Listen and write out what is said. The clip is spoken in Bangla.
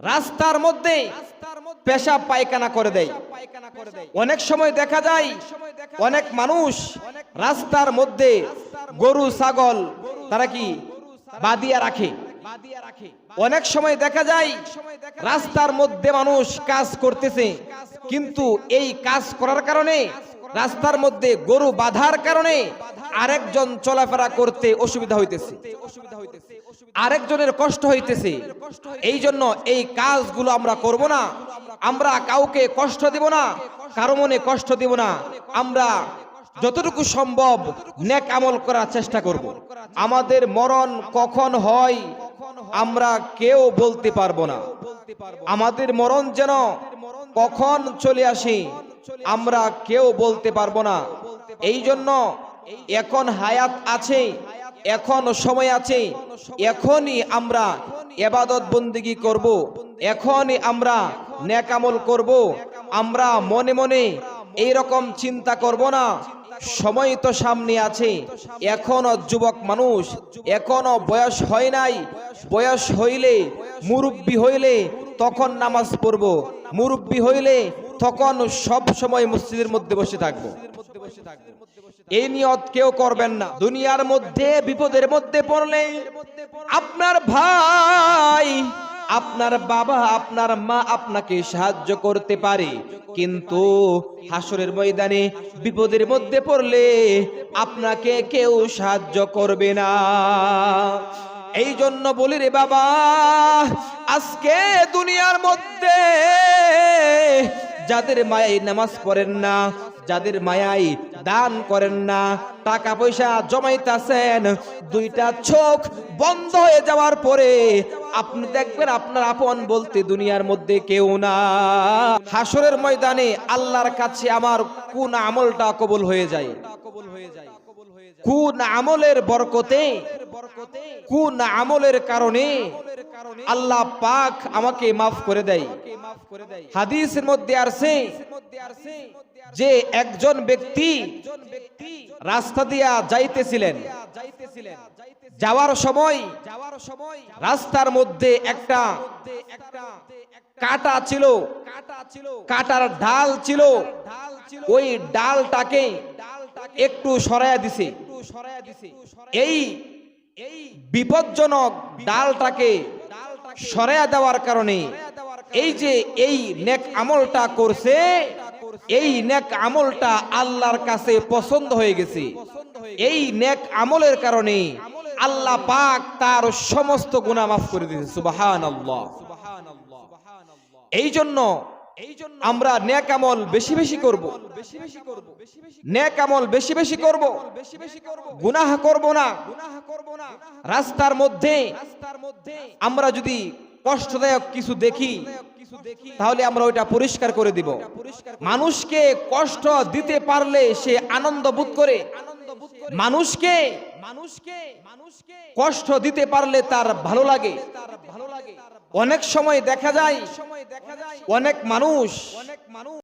রাস্তার মধ্যে পেশাব পায়খানা করে দেয়। অনেক সময় দেখা যায় অনেক মানুষ রাস্তার মধ্যে গরু, ছাগল তারা কি বাদিয়া রাখে। অনেক সময় দেখা যায় রাস্তার মধ্যে মানুষ কাজ করতেছে, কিন্তু এই কাজ করার কারণে রাস্তার মধ্যে গরু বাধার কারণে আরেকজন চলাফেরা করতে অসুবিধা হইতেছে। আরেকজনের কষ্ট হইতেছে। এই জন্য এই কাজগুলো আমরা করব না। আমরা কাউকে কষ্ট দিব না, কারও মনে কষ্ট দিব না। আমরা যতটুকু সম্ভব নেক আমল করার চেষ্টা করব। আমাদের মরণ কখন হয়, আমরা কেউ বলতে পারব না। আমাদের মরণ যেন কখন চলে আসে আমরা কেউ বলতে পারব না। এই জন্য এখন হায়াত আছে এখন সময় আছে। এখনই আমরা এবাদত বন্দিগি করব। এখনই আমরা নেকামল করব। আমরা মনে মনে এই রকম চিন্তা করব না। সময় তো সামনে আছে। এখনও যুবক মানুষ এখনও বয়স হয় নাই। বয়স হইলে মুরব্বী হইলে তখন নামাজ পড়ব। মুরব্বী হইলে তখন সব সময় মসজিদের মধ্যে বসে থাকব। এই নিয়ত কেউ করবেন না। দুনিয়ার মধ্যে, বিপদের মধ্যে পড়লে আপনার ভাই, আপনার বাবা, আপনার মা আপনাকে সাহায্য করতে পারে। কিন্তু হাসরের ময়দানে, বিপদের মধ্যে পড়লে আপনাকে কেউ সাহায্য করবে না। এই জন্য বলি রে বাবা, আজকে দুনিয়ার মধ্যে যাদের মায়াই নামাজ পড়েন না যাদের মায়াই দান করেন না টাকা পয়সা জমাইতাছেন, দুইটা চোখ বন্ধ হয়ে যাওয়ার পরে আপনি দেখবেন আপনার আপন বলতে দুনিয়ার মধ্যে কেউ না। হাসরের ময়দানে আল্লাহর কাছে আমার কোন আমলটা কবুল হয়ে যায়? কোন আমলের বরকতে? কোন আমলের কারণে? আল্লাহ পাক আমাকে মাফ করে দেয়। হাদিসের মধ্যে আসছে যে একজন ব্যক্তি রাস্তা দিয়া যাইতেছিলেন। যাওয়ার সময় রাস্তার মধ্যে একটা কাটা ছিল, কাটার ঢাল ছিল। ওই ডালটাকে একটু সরাইয়া দিছে। এই বিপজ্জনক ডালটাকে সরাইয়া দেওয়ার কারণে এই যে এই নেক আমলটা করছে এই নেক আমলটা আল্লাহর কাছে পছন্দ হয়ে গেছে। এই নেক আমলের কারণে আল্লাহ পাক তার সমস্ত গুনাহ মাফ করে দিয়েছে সুবহানাল্লাহ। এই জন্য আমরা নেক আমল বেশি বেশি করব। নেক আমল বেশি বেশি করব। গুনাহ করব না। রাস্তার মধ্যে আমরা যদি কষ্টদায়ক কিছু দেখি তাহলে আমরা ওইটা পরিষ্কার করে দিব। মানুষকে কষ্ট দিতে পারলে সে আনন্দ বোধ করে। মানুষকে মানুষকে মানুষকে কষ্ট দিতে পারলে তার ভালো লাগে। অনেক সময় দেখা যায়। অনেক মানুষ অনেক মানুষ